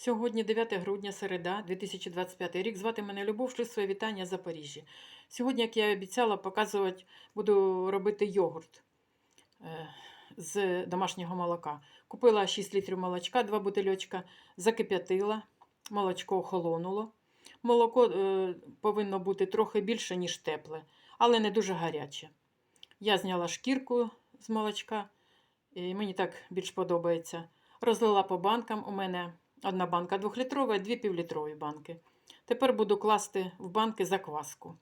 Сьогодні 9 грудня, середа, 2025 рік. Звати мене Любов, шлю своє вітання з Запоріжжя. Сьогодні, як я і обіцяла, показувати, буду робити йогурт е, з домашнього молока. Купила 6 літрів молочка, 2 бутильочка, закип'ятила, молочко охолонуло. Молоко е, повинно бути трохи більше, ніж тепле, але не дуже гаряче. Я зняла шкірку з молочка, і мені так більш подобається. Розлила по банкам. У мене одна банка двохлітрова дві півлітрові банки. Тепер буду класти в банки закваску.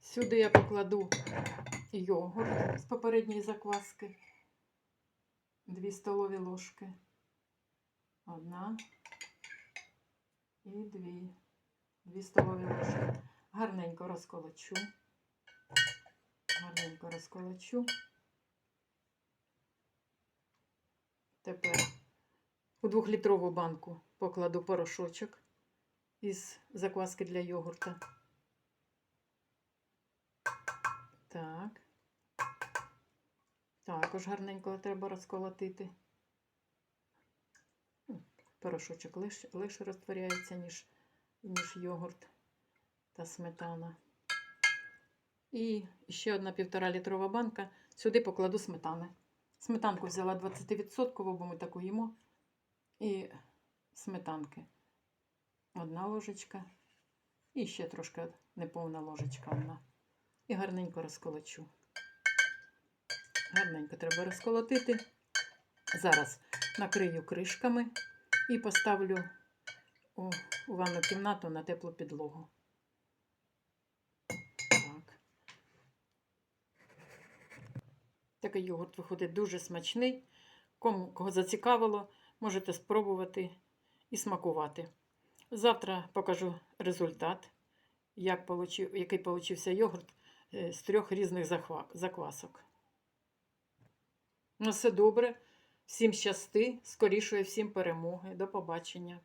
Сюди я покладу йогурт з попередньої закваски. Дві столові ложки. Одна і дві. Дві столові ложки. Гарненько розколочу. Гарненько розколочу. Тепер у двохлітрову банку покладу порошочок із закваски для йогурта. Так. Також гарненько треба розколотити. Ну, Порошочок лише розтворяється, ніж, ніж йогурт та сметана. І ще одна півтора літрова банка. Сюди покладу сметани. Сметанку взяла 20%, бо ми таку їмо. І сметанки. Одна ложечка. І ще трошки неповна ложечка одна. І гарненько розколочу. Гарненько треба розколотити. Зараз накрию кришками і поставлю у, ванну кімнату на теплу підлогу. Так. Такий йогурт виходить дуже смачний. Кому кого зацікавило, можете спробувати і смакувати. Завтра покажу результат, як получив, який получився йогурт е, з трьох різних заквасок. Ну, все добре. Всім щасти, скорішої всім перемоги. До побачення.